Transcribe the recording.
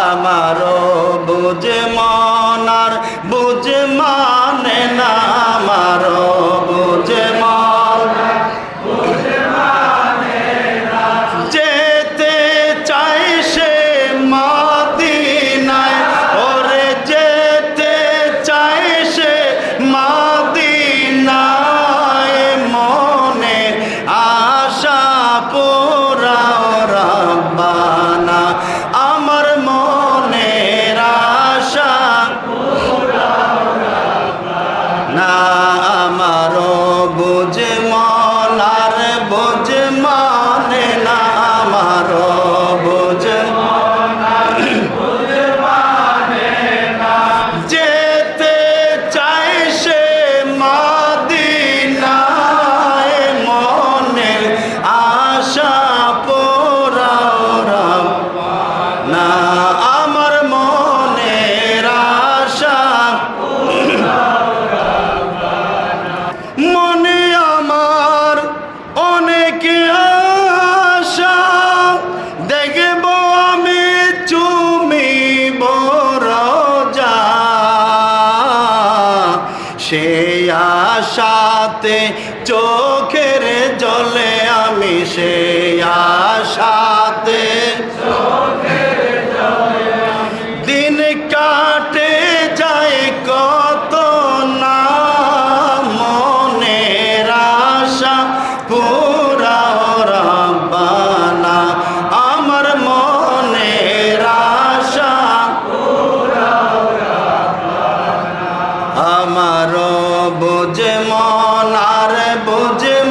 আমার বুঝে মনার বুঝে মানে না আমারও। Nah. সে আশাতে চোখের জলে আমি সে আশাতে আমার বোঝে মন আর বোঝে